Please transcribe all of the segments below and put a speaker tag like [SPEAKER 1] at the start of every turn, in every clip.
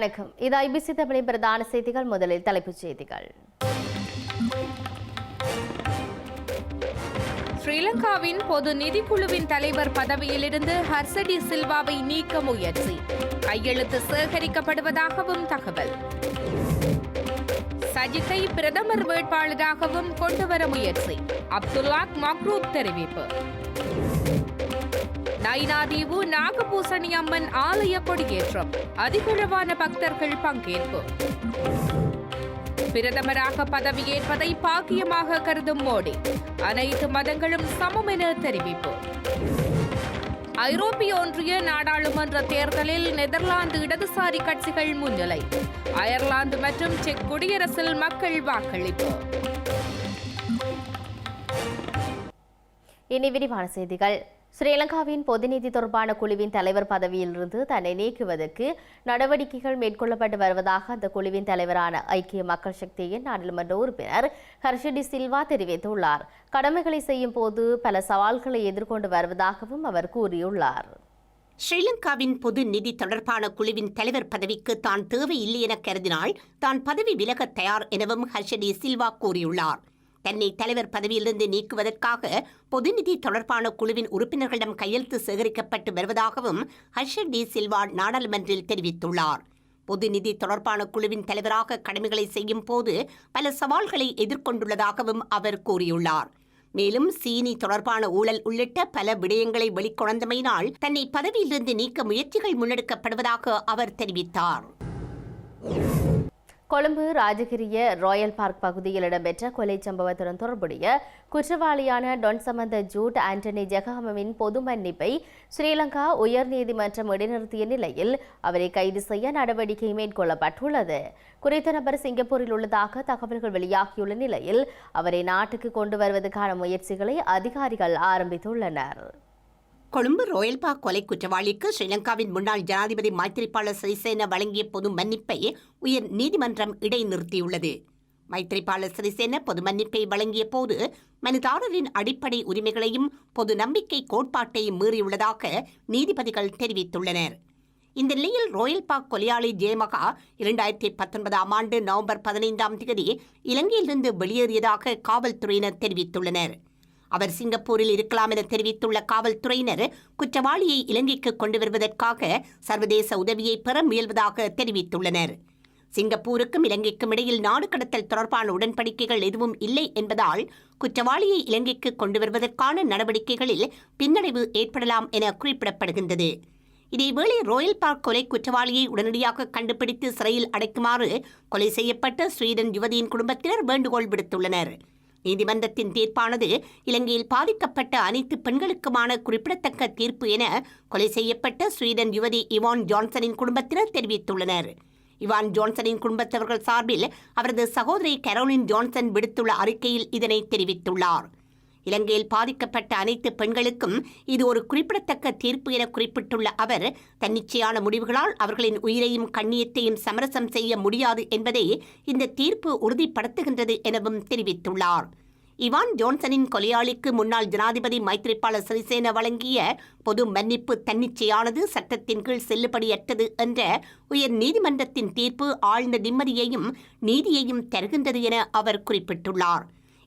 [SPEAKER 1] வணக்கம். இது ஐபிசி தமிழின் பிரதான செய்திகள். முதலில் தலைப்புச் செய்திகள்.
[SPEAKER 2] ஸ்ரீலங்காவின் பொது நிதிக்குழுவின் தலைவர் பதவியிலிருந்து ஹர்சடி சில்வாவை நீக்க முயற்சி. கையெழுத்து சேகரிக்கப்படுவதாகவும் தகவல். சஜித்தை பிரதமர் வேட்பாளராகவும் கொண்டுவர முயற்சி. அப்துல்லாக் மக்ரூப் தெரிவிப்பு. நயினாதீவு நாகபூசணி அம்மன் ஆலய கொடியேற்றம் அதிகளவான பக்தர்கள் பங்கேற்பு. பிரதமராக பதவியேற்பதை பாக்கியமாக கருதும் மோடி. அனைத்து மதங்களும் சமம் என தெரிவிப்பு. ஐரோப்பிய ஒன்றிய நாடாளுமன்ற தேர்தலில் நெதர்லாந்து இடதுசாரி கட்சிகள் முன்னிலை. அயர்லாந்து மற்றும் செக் குடியரசில் மக்கள் வாக்களிப்பு.
[SPEAKER 1] இனி விரிவான செய்திகள். ஸ்ரீலங்காவின் பொதுநிதி தொடர்பான குழுவின் தலைவர் பதவியிலிருந்து தன்னை நீக்குவதற்கு நடவடிக்கைகள் மேற்கொள்ளப்பட்டு வருவதாக அந்த குழுவின் தலைவரான ஐக்கிய மக்கள் சக்தியின் நாடாளுமன்ற உறுப்பினர் ஹர்ஷடி சில்வா தெரிவித்துள்ளார். கடமைகளை செய்யும் போது பல சவால்களை எதிர்கொண்டு வருவதாகவும் அவர் கூறியுள்ளார்.
[SPEAKER 3] ஸ்ரீலங்காவின் பொது நிதி தொடர்பான குழுவின் தலைவர் பதவிக்கு தான் தேவையில்லை என கருதினால் தான் பதவி விலக தயார் எனவும் ஹர்ஷடி சில்வா கூறியுள்ளார். தன்னை தலைவர் பதவியிலிருந்து நீக்குவதற்காக பொதுநிதி தொடர்பான குழுவின் உறுப்பினர்களிடம் கையெழுத்து சேகரிக்கப்பட்டு வருவதாகவும் ஹர்ஷர் டி சில்வா நாடாளுமன்றில் தெரிவித்துள்ளார். பொதுநிதி தொடர்பான குழுவின் தலைவராக கடமைகளை செய்யும் போது பல சவால்களை எதிர்கொண்டுள்ளதாகவும் அவர் கூறியுள்ளார். மேலும் சீனி தொடர்பான ஊழல் உள்ளிட்ட பல விடயங்களை வெளிக்கொணர்ந்தமையினால் தன்னை பதவியிலிருந்து நீக்க முயற்சிகள் முன்னெடுக்கப்படுவதாக அவர் தெரிவித்தார்.
[SPEAKER 1] கொழும்பு ராஜகிரிய ராயல் பார்க் பகுதியில் இடம்பெற்ற கொலை சம்பவத்துடன் தொடர்புடைய குற்றவாளியான டொன் சமந்த ஜூட் ஆண்டனி ஜெகஹமவின் பொது மன்னிப்பை ஸ்ரீலங்கா உயர்நீதிமன்றம் இடைநிறுத்திய நிலையில் அவரை கைது செய்ய நடவடிக்கை மேற்கொள்ளப்பட்டுள்ளது. குறித்த நபர் சிங்கப்பூரில் உள்ளதாக தகவல்கள் வெளியாகியுள்ள நிலையில் அவரை நாட்டுக்கு கொண்டு வருவதற்கான முயற்சிகளை அதிகாரிகள் ஆரம்பித்துள்ளனர்.
[SPEAKER 3] கொழும்பு ரோயல் கொலை குற்றவாளிக்கு ஸ்ரீலங்காவின் முன்னாள் ஜனாதிபதி மைத்திரிபால சிறிசேன வழங்கிய பொது மன்னிப்பை உயர் நீதிமன்றம் இடைநிறுத்தியுள்ளது. மைத்திரிபால சிறிசேன பொது மன்னிப்பை வழங்கிய போது மனுதாரரின் அடிப்படை உரிமைகளையும் பொது நம்பிக்கை கோட்பாட்டையும் மீறியுள்ளதாக நீதிபதிகள் தெரிவித்துள்ளனர். இந்த நிலையில் ரோயல் பாக் கொலையாளி ஜெயமகா இரண்டாயிரத்தி பத்தொன்பதாம் ஆண்டு நவம்பர் பதினைந்தாம் தேதி இலங்கையிலிருந்து வெளியேறியதாக காவல்துறையினர் தெரிவித்துள்ளனர். அவர் சிங்கப்பூரில் இருக்கலாம் என தெரிவித்துள்ள காவல்துறையினர் குற்றவாளியை இலங்கைக்கு கொண்டு வருவதற்காக சர்வதேச உதவியை பெற முயல்வதாக தெரிவித்துள்ளனர். சிங்கப்பூருக்கும் இலங்கைக்கும் இடையில் நாடு கடத்தல் தொடர்பான உடன்படிக்கைகள் எதுவும் இல்லை என்பதால் குற்றவாளியை இலங்கைக்கு கொண்டு வருவதற்கான நடவடிக்கைகளில் பின்னடைவு ஏற்படலாம் என குறிப்பிடப்படுகின்றது. இதேவேளை ரோயல் பார்க் கொலை குற்றவாளியை உடனடியாக கண்டுபிடித்து சிறையில் அடைக்குமாறு கொலை செய்யப்பட்ட ஸ்வீடன் யுவதியின் குடும்பத்தினர் வேண்டுகோள் விடுத்துள்ளனர். நீதிமன்றத்தின் தீர்ப்பானது இலங்கையில் பாதிக்கப்பட்ட அனைத்து பெண்களுக்குமான குறிப்பிடத்தக்க தீர்ப்பு என கொலை செய்யப்பட்ட ஸ்வீடன் யுவதி இவான் ஜான்சனின் குடும்பத்தினர் தெரிவித்துள்ளனர். இவான் ஜான்சனின் குடும்பத்தவர்கள் சார்பில் அவரது சகோதரி கரோலின் ஜான்சன் விடுத்துள்ள அறிக்கையில் இதனை தெரிவித்துள்ளார். இலங்கையில் பாதிக்கப்பட்ட அனைத்து பெண்களுக்கும் இது ஒரு குறிப்பிடத்தக்க தீர்ப்பு என குறிப்பிட்டுள்ள அவர் தன்னிச்சையான முடிவுகளால் அவர்களின் உயிரையும் கண்ணியத்தையும் சமரசம் செய்ய முடியாது என்பதை இந்த தீர்ப்பு உறுதிப்படுத்துகின்றது எனவும் தெரிவித்துள்ளார். இவான் ஜோன்சனின் கொலையாளிக்கு முன்னாள் ஜனாதிபதி மைத்ரிபால சிறிசேன வழங்கிய பொது மன்னிப்பு தன்னிச்சையானது சட்டத்தின் கீழ் செல்லுபடியற்றது என்ற உயர் நீதிமன்றத்தின் தீர்ப்பு ஆழ்ந்த நிம்மதியையும் நீதியையும் தருகின்றது என அவர் குறிப்பிட்டுள்ளார்.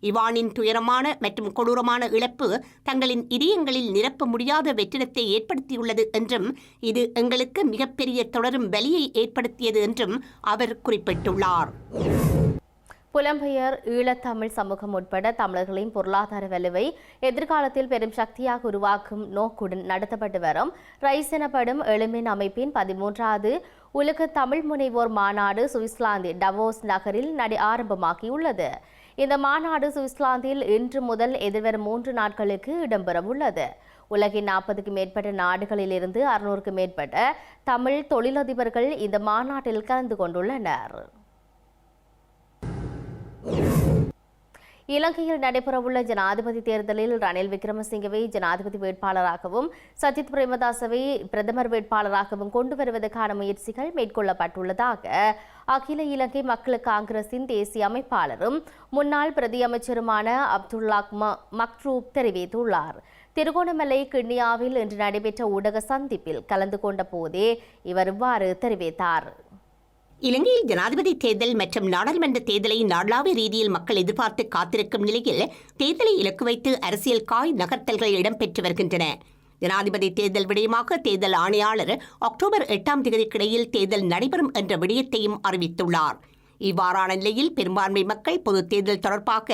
[SPEAKER 3] இவானின் துயரமான மற்றும் கொடூரமான இழப்பு தங்களின் இதயங்களில் நிரப்ப முடியாத வெற்றிடத்தை ஏற்படுத்தியுள்ளது என்றும் இது எங்களுக்கு மிகப்பெரிய தொடரும் வலியை ஏற்படுத்தியது என்றும் அவர் குறிப்பிட்டுள்ளார்.
[SPEAKER 1] புலம்பெயர் ஈழத்தமிழ் சமூகம் உட்பட தமிழர்களின் பொருளாதார வலுவை எதிர்காலத்தில் பெரும் சக்தியாக உருவாக்கும் நோக்குடன் நடத்தப்பட்டு வரும் ரைஸ் எனப்படும் எளிமின் அமைப்பின் பதிமூன்றாவது உலக தமிழ் முனைவோர் மாநாடு சுவிட்சர்லாந்து டவோஸ் நகரில் நடி ஆரம்பமாகியுள்ளது. இந்த மாநாடு சுவிட்சர்லாந்தில் இன்று முதல் எதிர்வரும் மூன்று நாட்களுக்கு இடம்பெறவுள்ளது. உலகின் நாற்பதுக்கும் மேற்பட்ட நாடுகளிலிருந்து அறுநூறுக்கு மேற்பட்ட தமிழ் தொழிலதிபர்கள் இந்த மாநாட்டில் கலந்து கொண்டுள்ளனர். இலங்கையில் நடைபெறவுள்ள ஜனாதிபதி தேர்தலில் ரணில் விக்ரமசிங்கவை ஜனாதிபதி வேட்பாளராகவும் சஜித் பிரேமதாசவை பிரதமர் வேட்பாளராகவும் கொண்டு வருவதற்கான முயற்சிகள் மேற்கொள்ளப்பட்டுள்ளதாக அகில இலங்கை மக்கள் காங்கிரசின் தேசிய அமைப்பாளரும் முன்னாள் பிரதி அமைச்சருமான அப்துல்லாக் ம- மக்ரூப் தெரிவித்துள்ளார். திருகோணமலை கிண்ணியாவில் இன்று நடைபெற்ற ஊடக சந்திப்பில் கலந்து கொண்ட போதே இவர் இவ்வாறு தெரிவித்தார்.
[SPEAKER 3] இலங்கையில் ஜனாதிபதி தேர்தல் மற்றும் நாடாளுமன்ற தேர்தலை நாடளாவிய ரீதியில் மக்கள் எதிர்பார்த்து காத்திருக்கும் நிலையில் தேர்தலை இலக்கு வைத்து அரசியல் காய் நகர்த்தல்கள் இடம்பெற்று வருகின்றன. ஜனாதிபதி தேர்தல் விடயமாக தேர்தல் ஆணையாளர் அக்டோபர் எட்டாம் தேதிக்கிடையில் தேர்தல் நடைபெறும் என்ற விடயத்தையும் அறிவித்துள்ளார். இவ்வாறான நிலையில் பெரும்பான்மை மக்கள் பொது தேர்தல் தொடர்பாக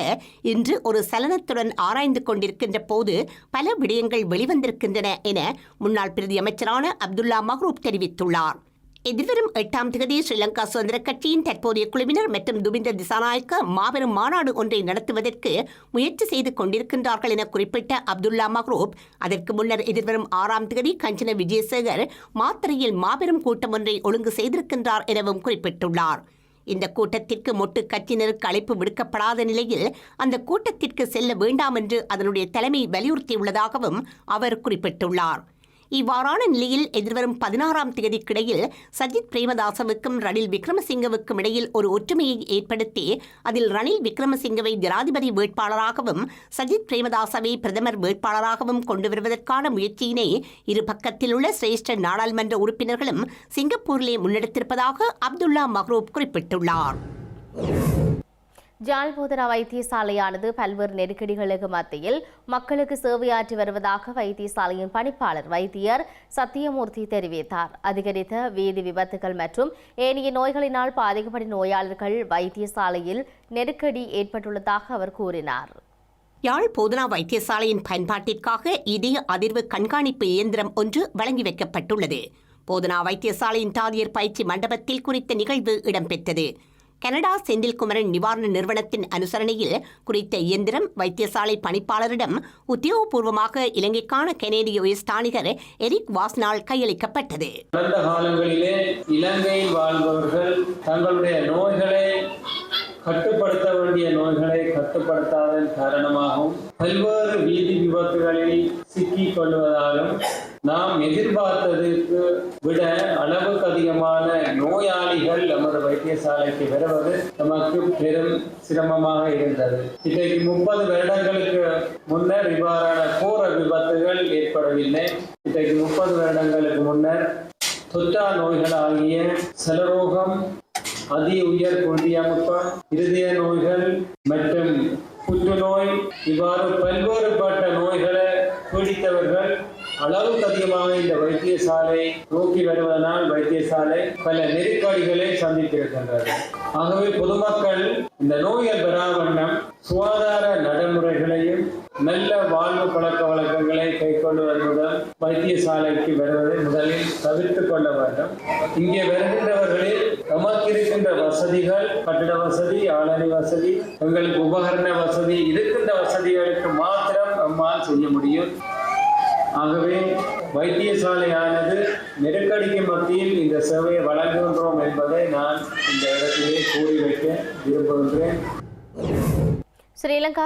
[SPEAKER 3] இன்று ஒரு சலனத்துடன் ஆராய்ந்து கொண்டிருக்கின்ற போது பல விடயங்கள் வெளிவந்திருக்கின்றன என முன்னாள் பிரதி அமைச்சரான அப்துல்லா மஹ்ரூப் தெரிவித்துள்ளார். எதிர்வரும் எட்டாம் தேதி ஸ்ரீலங்கா சுதந்திர கட்சியின் தற்போதைய குழுவினர் மற்றும் துபிந்த திசாநாயக்க மாபெரும் மாநாடு ஒன்றை நடத்துவதற்கு முயற்சி செய்து கொண்டிருக்கின்றார்கள் என குறிப்பிட்ட அப்துல்லா மஹ்ரூப். அதற்கு முன்னர் எதிர்வரும் ஆறாம் தேதி கஞ்சன விஜயசேகர் மாத்திரையில் மாபெரும் கூட்டம் ஒன்றை ஒழுங்கு செய்திருக்கின்றார் எனவும் குறிப்பிட்டுள்ளார். இந்த கூட்டத்திற்கு மொட்டு கட்சியினருக்கு அழைப்பு விடுக்கப்படாத நிலையில் அந்த கூட்டத்திற்கு செல்ல வேண்டாம் என்று அதனுடைய தலைமை வலியுறுத்தியுள்ளதாகவும் அவர் குறிப்பிட்டுள்ளார். இவ்வாறான நிலையில் எதிர்வரும் பதினாறாம் தேதிக்கிடையில் சஜித் பிரேமதாசவுக்கும் ரணில் விக்ரமசிங்கவுக்கும் இடையில் ஒரு ஒற்றுமையை ஏற்படுத்தி அதில் ரணில் விக்ரமசிங்கவை ஜனாதிபதி வேட்பாளராகவும் சஜித் பிரேமதாசவை பிரதமர் வேட்பாளராகவும் கொண்டு வருவதற்கான முயற்சியினை இரு பக்கத்தில் உள்ள சிரேஷ்ட நாடாளுமன்ற உறுப்பினர்களும் சிங்கப்பூரிலே முன்னெடுத்திருப்பதாக அப்துல்லா மஹ்ரூப் குறிப்பிட்டுள்ளார்.
[SPEAKER 1] ஜாழ்போதரா வைத்தியசாலையானது பல்வேறு நெருக்கடிகளுக்கு மத்தியில் மக்களுக்கு சேவையாற்றி வருவதாக வைத்தியசாலையின் பணிப்பாளர் வைத்தியர் சத்தியமூர்த்தி தெரிவித்தார். அதிகரித்த வீதி விபத்துகள் மற்றும் ஏனைய நோய்களினால் பாதிக்கப்படும் நோயாளர்கள் வைத்தியசாலையில் நெருக்கடி ஏற்பட்டுள்ளதாக அவர் கூறினார்.
[SPEAKER 3] யாழ் போதனா வைத்தியசாலையின் பயன்பாட்டிற்காக இதய அதிர்வு கண்காணிப்பு இயந்திரம் ஒன்று வழங்கி வைக்கப்பட்டுள்ளது. போதனா வைத்தியசாலையின் தாதியர் பயிற்சி மண்டபத்தில் குறித்த நிகழ்வு இடம்பெற்றது. கனடா செந்தில்குமரன் நிவாரண நிறுவனத்தின் அனுசரணையில் குறித்த இயந்திரம் வைத்தியசாலை பணிப்பாளரிடம் உத்தியோகபூர்வமாக இலங்கைக்கான கனேடிய உயர்ஸ்தானிகர் எரிக் வாஸ்னால் கையளிக்கப்பட்டது.
[SPEAKER 4] கடந்த காலங்களிலே இலங்கையில் வாழ்பவர்கள் தங்களுடைய நோய்களை கட்டுப்படுத்த வேண்டிய நோய்களை கட்டுப்படுத்தாதன் காரணமாகவும் பல்வேறு வீதி விபத்துகளில் சிக்கிக் கொள்வதாலும் நாம் எதிர்பார்த்ததற்கு விட அளவுக்கு அதிகமாக நோயாளிகள் நமது வைத்தியசாலைக்கு வருவது நமக்கு பெரும் சிரமமாக இருந்தது. இன்றைக்கு முப்பது வருடங்களுக்கு முன்னர் இவ்வாறான கோர விபத்துகள் ஏற்படவில்லை. இன்றைக்கு முப்பது வருடங்களுக்கு முன்னர் தொற்றா நோய்களாகிய செலரோகம் அதி உயர் குருதியமுக்கம் இருதய நோய்கள் மற்றும் புற்றுநோய் இவ்வாறு பல்வேறுபட்ட நோய்களை அளவுக்கு அதிகமாக இந்த வைத்தியசாலை நோக்கி வருவதனால் வைத்தியசாலை பல நெருக்கடிகளை சந்தித்திருக்கின்றது. ஆகவே பொதுமக்கள் இந்த நோய்கள் பெறாவண்ணம் சுகாதார நடைமுறைகளையும் நல்ல வாழ்வு பழக்க வழக்கங்களை கைக்கொள்வதன் மூலம் வைத்தியசாலைக்கு வருவதை முதலில் தவிர்த்து கொள்ள வேண்டும். இங்கே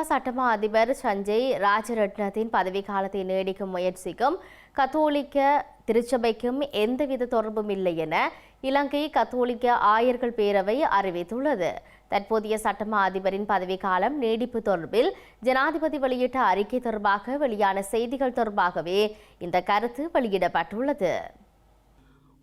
[SPEAKER 1] சட்டமா அதிபர் சஞ்சய் ராஜரட்னத்தின் பதவிக்காலத்தை நீடிக்கும் முயற்சிக்கும் கத்தோலிக்க திருச்சபைக்கும் எந்தவித தொடர்பும் இல்லை என இலங்கை கத்தோலிக்க ஆயர்கள் பேரவை அறிவித்துள்ளது. தற்போதைய சட்டமா அதிபரின் பதவிக்காலம் நீடிப்பு தொடர்பில் ஜனாதிபதி வெளியிட்ட அறிக்கை தொடர்பாக வெளியான செய்திகள் தொடர்பாகவே இந்த கருத்து வெளியிடப்பட்டுள்ளது.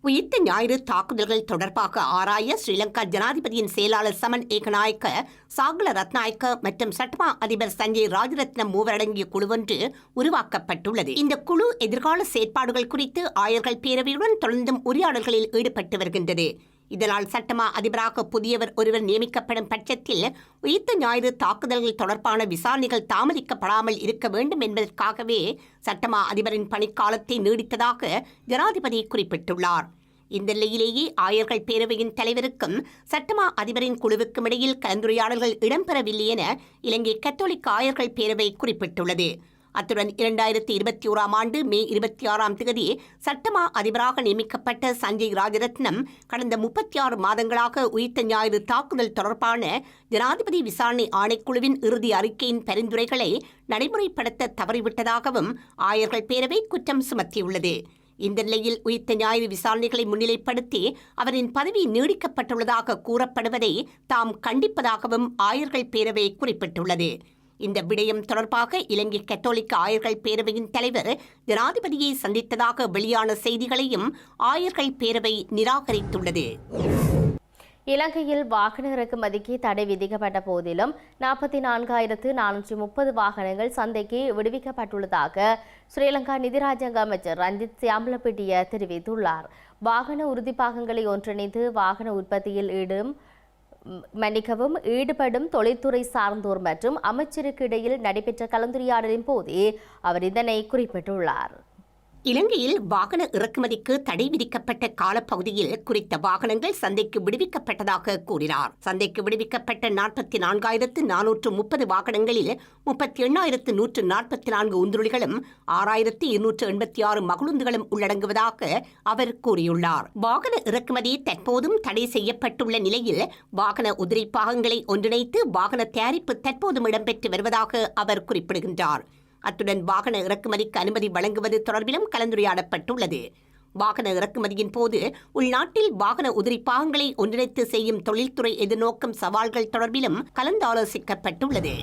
[SPEAKER 3] உயிர்த்த ஞாயிறு தாக்குதல்கள் தொடர்பாக ஆராய ஸ்ரீலங்கா ஜனாதிபதியின் செயலாளர் சமன் ஏகநாயக்க சாகல ரத்நாயக்க மற்றும் சட்டமா அதிபர் சஞ்சய் ராஜரத்னம் மூவரடங்கிய குழுவொன்று உருவாக்கப்பட்டுள்ளது. இந்த குழு எதிர்கால செயற்பாடுகள் குறித்து ஆயர்கள் பேரவையுடன் தொடர்ந்தும் உரையாடல்களில் ஈடுபட்டு வருகின்றது. இதனால் சட்டமா அதிபராக புதியவர் ஒருவர் நியமிக்கப்படும் பட்சத்தில் உயிர்த்த ஞாயிறு தாக்குதல்கள் தொடர்பான விசாரணைகள் தாமதிக்கப்படாமல் இருக்க வேண்டும் என்பதற்காகவே சட்டமா அதிபரின் பணிக்காலத்தை நீடித்ததாக ஜனாதிபதி குறிப்பிட்டுள்ளார். இந்த நிலையிலேயே ஆயர்கள் பேரவையின் தலைவருக்கும் சட்டமா அதிபரின் குழுவுக்கும் இடையில் கலந்துரையாடல்கள் இடம்பெறவில்லை என இலங்கை கத்தோலிக்க ஆயர்கள் பேரவை குறிப்பிட்டுள்ளது. அத்துடன் இரண்டாயிரத்தி இருபத்தி ஓராம் ஆண்டு மே இருபத்தி ஆறாம் தேதி சட்டமா அதிபராக நியமிக்கப்பட்ட சஞ்சய் ராஜரத்னம் கடந்த முப்பத்தி ஆறு மாதங்களாக உயிர்த்த ஞாயிறு தாக்குதல் தொடர்பான ஜனாதிபதி விசாரணை ஆணைக்குழுவின் இறுதி அறிக்கையின் பரிந்துரைகளை நடைமுறைப்படுத்த தவறிவிட்டதாகவும் ஆயர்கள் பேரவை குற்றம் சுமத்தியுள்ளது. இந்த நிலையில் உயிர்த்த ஞாயிறு விசாரணைகளை முன்னிலைப்படுத்தி அவரின் பதவி நீடிக்கப்பட்டுள்ளதாக கூறப்படுவதை தாம் கண்டிப்பதாகவும் ஆயர்கள் பேரவை குறிப்பிட்டுள்ளது. இந்த விடயம் தொடர்பாக இலங்கை கத்தோலிக்க ஆயர்கள் பேரவையின் தலைவர் ஜனாதிபதியை சந்தித்ததாக வெளியான செய்திகளையும் ஆயர்கள் பேரவை நிராகரித்துள்ளது.
[SPEAKER 1] இலங்கையில் வாகன இறக்குமதிக்கு தடை விதிக்கப்பட்ட போதிலும் நாற்பத்தி நான்காயிரத்து நானூற்றி முப்பது வாகனங்கள் சந்தைக்கு விடுவிக்கப்பட்டுள்ளதாக ஸ்ரீலங்கா நிதிராஜாங்க அமைச்சர் ரஞ்சித் சியாம்பலப்பிட்டிய தெரிவித்துள்ளார். வாகன உறுதிப்பாகங்களை ஒன்றிணைத்து வாகன உற்பத்தியில் ஈடும் மன்னிக்கவும் ஈடுபடும் தொழில்துறை சார்ந்தோர் மற்றும் அமைச்சருக்கு இடையில் நடைபெற்ற கலந்துரையாடலின் போதே அவர் இதனை குறிப்பிட்டுள்ளார்.
[SPEAKER 3] இலங்கையில் வாகன இறக்குமதிக்கு தடை விதிக்கப்பட்ட காலப்பகுதியில் குறித்த வாகனங்கள் சந்தைக்கு விடுவிக்கப்பட்டதாக கூறினார். சந்தைக்கு விடுவிக்கப்பட்ட நாற்பத்தி நான்காயிரத்து நானூற்று முப்பது வாகனங்களில் முப்பத்தி எண்ணாயிரத்து நூற்று நாற்பத்தி நான்கு உந்துருளிகளும் ஆறாயிரத்து இருநூற்று எண்பத்தி ஆறு மகளுந்துகளும் உள்ளடங்குவதாக அவர் கூறியுள்ளார். வாகன இறக்குமதி தற்போதும் தடை செய்யப்பட்டுள்ள நிலையில் வாகன உதிரி பாகங்களை ஒன்றிணைத்து வாகன தயாரிப்பு தற்போதும் இடம்பெற்று வருவதாக அவர் குறிப்பிடுகின்றார். அத்துடன் வாகன இறக்குமதிக்கு அனுமதி வழங்குவது தொடர்பிலும் கலந்துரையாடப்பட்டுள்ளது. வாகன இறக்குமதியின் போது உள்நாட்டில் வாகன உதிரி பாகங்களை ஒன்றிணைத்து செய்யும் தொழில்துறை எதிர்நோக்கும் சவால்கள் தொடர்பிலும் கலந்தாலோசிக்கப்பட்டுள்ளது.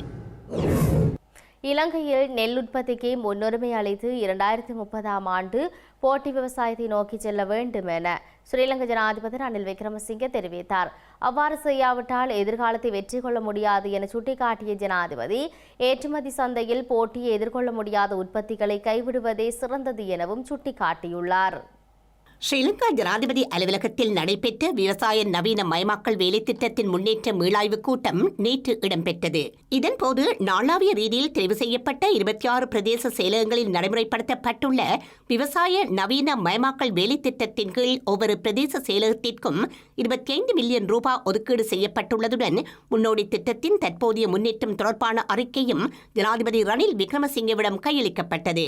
[SPEAKER 1] இலங்கையில் நெல் உற்பத்திக்கு முன்னுரிமை அளித்து இரண்டாயிரத்தி முப்பதாம் ஆண்டு போட்டி விவசாயத்தை நோக்கி செல்ல வேண்டும் என ஸ்ரீலங்கா ஜனாதிபதி ரணில் விக்ரமசிங்கே தெரிவித்தார். அவ்வாறு செய்யாவிட்டால் எதிர்காலத்தை வெற்றி கொள்ள முடியாது என சுட்டிக்காட்டிய ஜனாதிபதி ஏற்றுமதி சந்தையில் போட்டியை எதிர்கொள்ள முடியாத உற்பத்திகளை கைவிடுவதே சிறந்தது எனவும் சுட்டிக்காட்டியுள்ளார்.
[SPEAKER 3] ஸ்ரீலங்கா ஜனாதிபதி அலுவலகத்தில் நடைபெற்ற விவசாய நவீன மயமாக்கல் வேலைத்திட்டத்தின் முன்னேற்ற மீளாய்வு கூட்டம் நேற்று இடம்பெற்றது. இதன்போது நாளாவிய ரீதியில் தெரிவு செய்யப்பட்ட இருபத்தி ஆறு பிரதேச செயலகங்களில் நடைமுறைப்படுத்தப்பட்டுள்ள விவசாய நவீன மயமாக்கல் வேலைத்திட்டத்தின் கீழ் ஒவ்வொரு பிரதேச செயலகத்திற்கும் இருபத்தி ஐந்து மில்லியன் ரூபாய் ஒதுக்கீடு செய்யப்பட்டுள்ளதுடன் முன்னோடி திட்டத்தின் தற்போதைய முன்னேற்றம் தொடர்பான அறிக்கையும் ஜனாதிபதி ரணில் விக்ரமசிங்கவிடம் கையளிக்கப்பட்டது.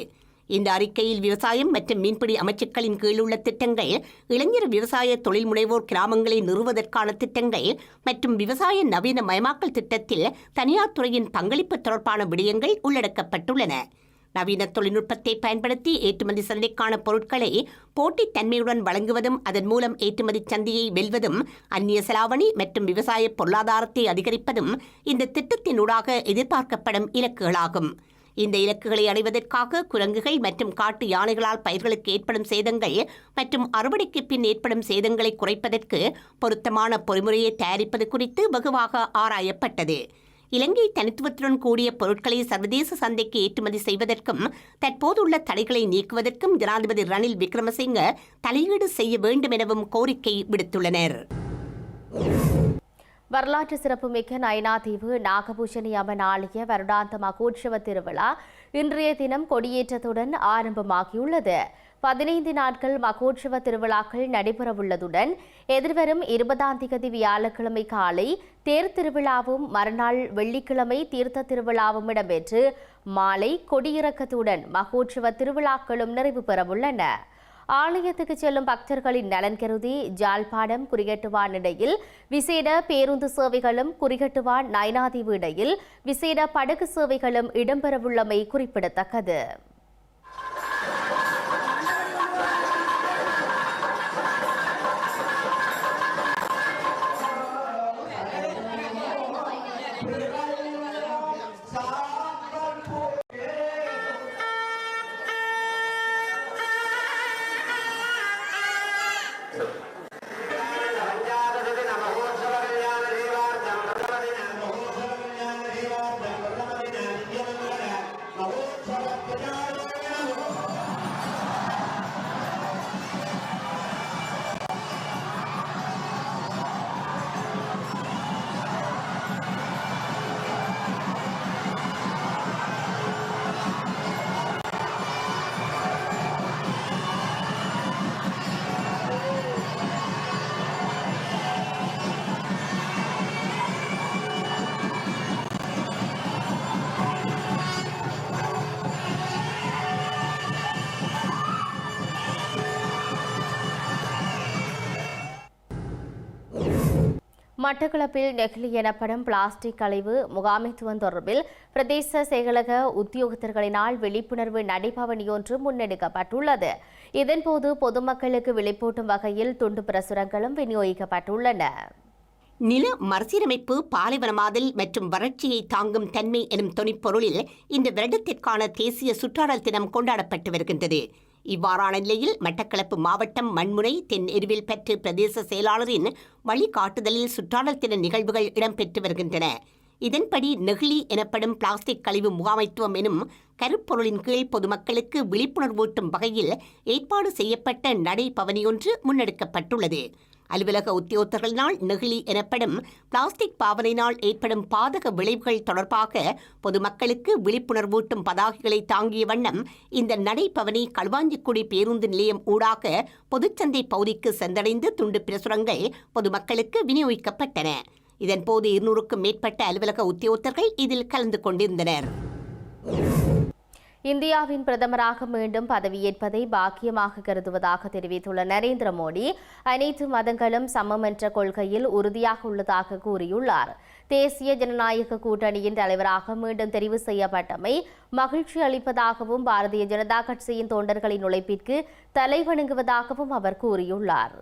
[SPEAKER 3] இந்த அறிக்கையில் விவசாயம் மற்றும் மீன்பிடி அமைச்சுக்களின் கீழ் உள்ள திட்டங்கள் இளைஞர் விவசாய தொழில் முனைவோர் கிராமங்களை நிறுவுவதற்கான திட்டங்கள் மற்றும் விவசாய நவீன மயமாக்கல் திட்டத்தில் தனியார் துறையின் பங்களிப்பு தொடர்பான விடயங்கள் உள்ளடக்கப்பட்டுள்ளன. நவீன தொழில்நுட்பத்தை பயன்படுத்தி ஏற்றுமதி சந்தைக்கான பொருட்களை போட்டித் தன்மையுடன் வழங்குவதும் அதன் மூலம் ஏற்றுமதி சந்தையை வெல்வதும் அந்நிய செலாவணி மற்றும் விவசாய பொருளாதாரத்தை அதிகரிப்பதும் இந்த திட்டத்தினூடாக எதிர்பார்க்கப்படும் இலக்குகளாகும். இந்த இலக்குகளை அடைவதற்காக குரங்குகள் மற்றும் காட்டு யானைகளால் பயிர்களுக்கு ஏற்படும் சேதங்கள் மற்றும் அறுவடைக்கு பின் ஏற்படும் சேதங்களை குறைப்பதற்கு பொருத்தமான பொறிமுறையை தயாரிப்பது குறித்து வெகுவாக ஆராயப்பட்டது. இலங்கை தனித்துவத்துடன் கூடிய பொருட்களை சர்வதேச சந்தைக்கு ஏற்றுமதி செய்வதற்கும் தற்போதுள்ள தடைகளை நீக்குவதற்கும் ஜனாதிபதி ரணில் விக்ரமசிங்க தலையீடு செய்ய வேண்டும் எனவும் கோரிக்கை விடுத்துள்ளனர்.
[SPEAKER 1] வரலாற்று சிறப்புமிக்க நயனாதீவு நாகபூஷணி அம்மன் ஆலய வருடாந்த மகோற்சவ திருவிழா இன்றைய தினம் கொடியேற்றத்துடன் ஆரம்பமாகியுள்ளது. பதினைந்து நாட்கள் மகோற்சவ திருவிழாக்கள் நடைபெறவுள்ளதுடன் எதிர்வரும் இருபதாம் திகதி வியாழக்கிழமை காலை தேர் திருவிழாவும் மறுநாள் வெள்ளிக்கிழமை தீர்த்த திருவிழாவும் இடம்பெற்று மாலை கொடியிறக்கத்துடன் மகோற்சவ திருவிழாக்களும் நிறைவு பெறவுள்ளன. ஆலயத்துக்கு செல்லும் பக்தர்களின் நலன் கருதி ஜாழ்ப்பாணம் குறிகட்டுவான் இடையில் விசேட பேருந்து சேவைகளும் குறிகட்டுவான் நயனாதீவு இடையில் விசேட படகு சேவைகளும் இடம்பெறவுள்ளமை குறிப்பிடத்தக்கது. மட்டக்களப்பில் நெகிழி எனப்படும் பிளாஸ்டிக் கழிவு முகாமைத்துவம் தொடர்பில் பிரதேச செயலக உத்தியோகத்தர்களினால் விழிப்புணர்வு நடைபவனி ஒன்று முன்னெடுக்கப்பட்டுள்ளது. இதன்போது பொதுமக்களுக்கு விழிப்பூட்டும் வகையில் துண்டு பிரசுரங்களும் விநியோகிக்கப்பட்டுள்ளன.
[SPEAKER 3] நில மறுசீரமைப்பு பாலைவனமாதல் மற்றும் வறட்சியை தாங்கும் தன்மை எனும் தொனிப்பொருளில் இந்த வருடத்திற்கான தேசிய சுற்றாடல் தினம் கொண்டாடப்பட்டு வருகின்றது. இவ்வாறான நிலையில் மட்டக்களப்பு மாவட்டம் மண்முனை தென் எருவில் பெற்று பிரதேச செயலாளரின் வழிகாட்டுதலில் சுற்றாடல் தின நிகழ்வுகள் இடம்பெற்று வருகின்றன. இதன்படி நெகிழி எனப்படும் பிளாஸ்டிக் கழிவு முகாமைத்துவம் எனும் கருப்பொருளின் கீழ் பொதுமக்களுக்கு விழிப்புணர்வூட்டும் வகையில் ஏற்பாடு செய்யப்பட்ட நடைபவனியொன்று முன்னெடுக்கப்பட்டுள்ளது. அலுவலக உத்தியோகத்தர்களினால் நெகிழி எனப்படும் பிளாஸ்டிக் பாவனையினால் ஏற்படும் பாதக விளைவுகள் தொடர்பாக பொதுமக்களுக்கு விழிப்புணர்வூட்டும் பதாகைகளை தாங்கிய வண்ணம் இந்த நடைபவனி களுவாஞ்சிக்குடி பேருந்து நிலையம் ஊடாக பொதுச்சந்தை பகுதிக்கு சென்றடைந்து துண்டு பிரசுரங்கள் பொதுமக்களுக்கு விநியோகிக்கப்பட்டன. இதன்போது இருநூறுக்கும் மேற்பட்ட அலுவலக உத்தியோகத்தர்கள் இதில் கலந்து கொண்டிருந்தனர்.
[SPEAKER 1] இந்தியாவின் பிரதமராக மீண்டும் பதவியேற்பதை பாக்கியமாக கருதுவதாக தெரிவித்துள்ள நரேந்திர மோடி அனைத்து மதங்களும் சமம் என்ற கொள்கையில் உறுதியாக உள்ளதாக கூறியுள்ளார். தேசிய ஜனநாயக கூட்டணியின் தலைவராக மீண்டும் தெரிவு செய்யப்பட்டமை மகிழ்ச்சி அளிப்பதாகவும் பாரதிய ஜனதா கட்சியின் தொண்டர்களின் உழைப்பிற்கு தலைவணங்குவதாகவும் அவர் கூறியுள்ளார்.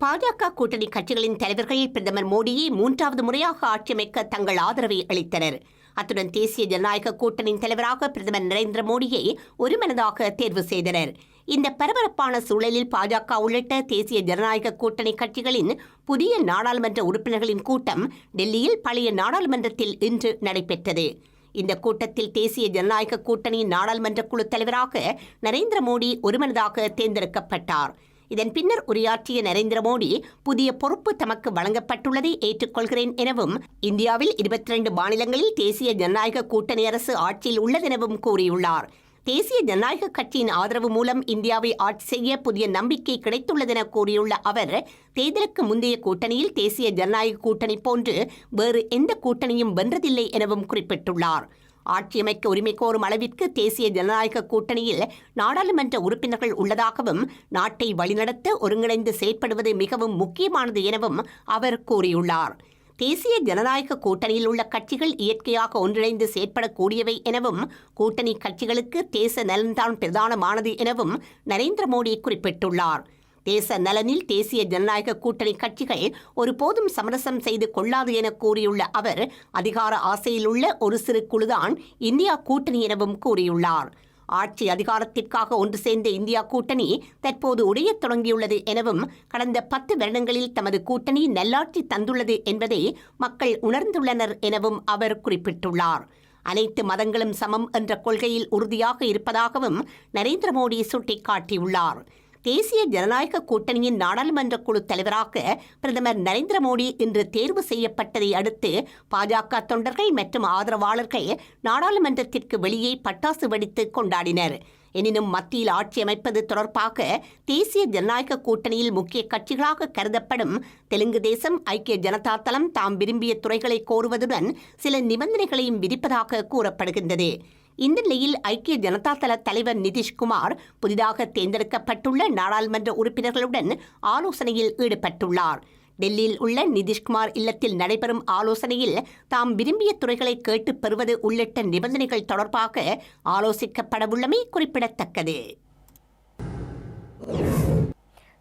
[SPEAKER 3] பாஜக கூட்டணி கட்சிகளின் தலைவர்கள் பிரதமர் மோடியை மூன்றாவது முறையாக ஆட்சியமைக்க தங்கள் ஆதரவை அளித்தனர். அத்துடன் தேசிய ஜனநாயக கூட்டணியின் தலைவராக பிரதமர் நரேந்திர மோடியை ஒருமனதாக தேர்வு செய்தனர். இந்த பரபரப்பான சூழலில் பாஜக உள்ளிட்ட தேசிய ஜனநாயக கூட்டணி கட்சிகளின் புதிய நாடாளுமன்ற உறுப்பினர்களின் கூட்டம் டெல்லியில் பழைய நாடாளுமன்றத்தில் இன்று நடைபெற்றது. இந்த கூட்டத்தில் தேசிய ஜனநாயக கூட்டணியின் நாடாளுமன்ற குழு தலைவராக நரேந்திர மோடி ஒருமனதாக தேர்ந்தெடுக்கப்பட்டார். இதன் பின்னர் உரையாற்றிய நரேந்திர மோடி புதிய பொறுப்பு தமக்கு வழங்கப்பட்டுள்ளதை ஏற்றுக்கொள்கிறேன் எனவும் இந்தியாவில் இருபத்தி ரெண்டு மாநிலங்களில் தேசிய ஜனநாயக கூட்டணி அரசு ஆட்சியில் உள்ளதெனவும் கூறியுள்ளார். தேசிய ஜனநாயக கட்சியின் ஆதரவு மூலம் இந்தியாவை ஆட்சி செய்ய புதிய நம்பிக்கை கிடைத்துள்ளதென கூறியுள்ள அவர் தேர்தலுக்கு முந்தைய கூட்டணியில் தேசிய ஜனநாயக கூட்டணி போன்று வேறு எந்த கூட்டணியும் வென்றதில்லை எனவும் குறிப்பிட்டுள்ளார். ஆட்சியமைக்க உரிமை கோரும் அளவிற்கு தேசிய ஜனநாயக கூட்டணியில் நாடாளுமன்ற உறுப்பினர்கள் உள்ளதாகவும் நாட்டை வழிநடத்த ஒருங்கிணைந்து செயற்படுவது மிகவும் முக்கியமானது எனவும் அவர் கூறியுள்ளார். தேசிய ஜனநாயக கூட்டணியில் உள்ள கட்சிகள் இயற்கையாக ஒன்றிணைந்து செயற்படக்கூடியவை எனவும் கூட்டணி கட்சிகளுக்கு தேச நலன்தான் பிரதானமானது எனவும் நரேந்திர மோடி குறிப்பிட்டுள்ளார். தேச நலனில் தேசிய ஜனநாயக கூட்டணி கட்சிகள் ஒருபோதும் சமரசம் செய்து கொள்ளாது என கூறியுள்ள அவர் அதிகார ஆசையில் உள்ள ஒரு சிறு குழுதான் இந்தியா கூட்டணி எனவும் கூறியுள்ளார். ஆட்சி அதிகாரத்திற்காக ஒன்று சேர்ந்த இந்தியா கூட்டணி தற்போது உடையத் தொடங்கியுள்ளது எனவும் கடந்த பத்து வருடங்களில் தமது கூட்டணி நல்லாட்சி தந்துள்ளது என்பதை மக்கள் உணர்ந்துள்ளனர் எனவும் அவர் குறிப்பிட்டுள்ளார். அனைத்து மதங்களும் சமம் என்ற கொள்கையில் உறுதியாக இருப்பதாகவும் நரேந்திர மோடி சுட்டிக்காட்டியுள்ளார். தேசிய ஜனநாயக கூட்டணியின் நாடாளுமன்ற குழு தலைவராக பிரதமர் நரேந்திர மோடி இன்று தேர்வு செய்யப்பட்டதை அடுத்து பாஜக தொண்டர்கள் மற்றும் ஆதரவாளர்கள் நாடாளுமன்றத்திற்கு வெளியே பட்டாசு வெடித்து கொண்டாடினர். எனினும் மத்தியில் ஆட்சி அமைப்பது தொடர்பாக தேசிய ஜனநாயக கூட்டணியில் முக்கிய கட்சிகளாக கருதப்படும் தெலுங்கு தேசம் ஐக்கிய ஜனதா தளம் தாம் விரும்பிய துறைகளை கோருவதுடன் சில நிபந்தனைகளையும் விதிப்பதாக கூறப்படுகின்றது. இந்த நிலையில் ஐக்கிய ஜனதா தள தலைவர் நிதிஷ்குமார் புதிதாக தேர்ந்தெடுக்கப்பட்டுள்ள நாடாளுமன்ற உறுப்பினர்களுடன் ஆலோசனையில் ஈடுபட்டுள்ளார். டெல்லியில் உள்ள நிதிஷ்குமார் இல்லத்தில் நடைபெறும் ஆலோசனையில் தாம் விரும்பிய துறைகளை கேட்டுப் பெறுவது உள்ளிட்ட நிபந்தனைகள் தொடர்பாக ஆலோசிக்கப்படவுள்ளமை குறிப்பிடத்தக்கது.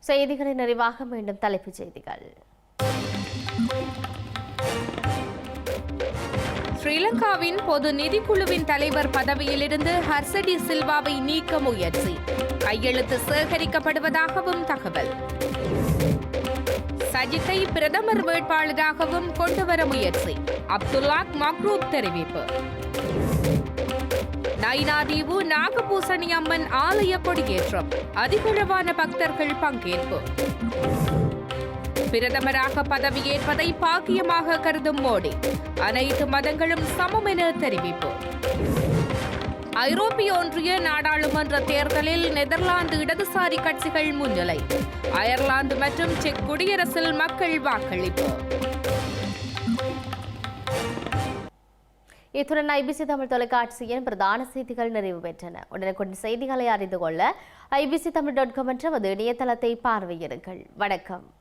[SPEAKER 1] செய்திகளின் நிறைவாக மீண்டும் தலைப்புச் செய்திகள்.
[SPEAKER 2] ஸ்ரீலங்காவின் பொது நிதிக்குழுவின் தலைவர் பதவியிலிருந்து ஹர்சடி சில்வாவை நீக்க முயற்சி. கையெழுத்து சேகரிக்கப்படுவதாகவும் தகவல். சஜித்தை பிரதமர் வேட்பாளராகவும் கொண்டுவர முயற்சி. அப்துல்லாக் மக்ரூப் தெரிவிப்பு. நைனாதீவு நாகபூசணி அம்மன் ஆலய கொடியேற்றம். அதிகளவான பக்தர்கள் பங்கேற்பு. பிரதமராக பதவியேற்பதை பாக்கியமாக கருதும் மோடி. அனைத்து மதங்களும் சமம் என தெரிவிப்பு. ஐரோப்பிய ஒன்றிய நாடாளுமன்ற தேர்தலில் நெதர்லாந்து இடதுசாரி கட்சிகள் முன்னிலை. அயர்லாந்து மற்றும் செக் குடியரசில் மக்கள் வாக்களிப்பு.
[SPEAKER 1] இத்துடன் ஐபிசி தமிழ் தொலைக்காட்சியின் பிரதான செய்திகள் நிறைவு பெற்றன. உடனுக்குடன் செய்திகளை அறிந்து கொள்ள ஐபிசி தமிழ் டாட் காம் என்ற இணையதளத்தை பார்வையிடுங்கள். வணக்கம்.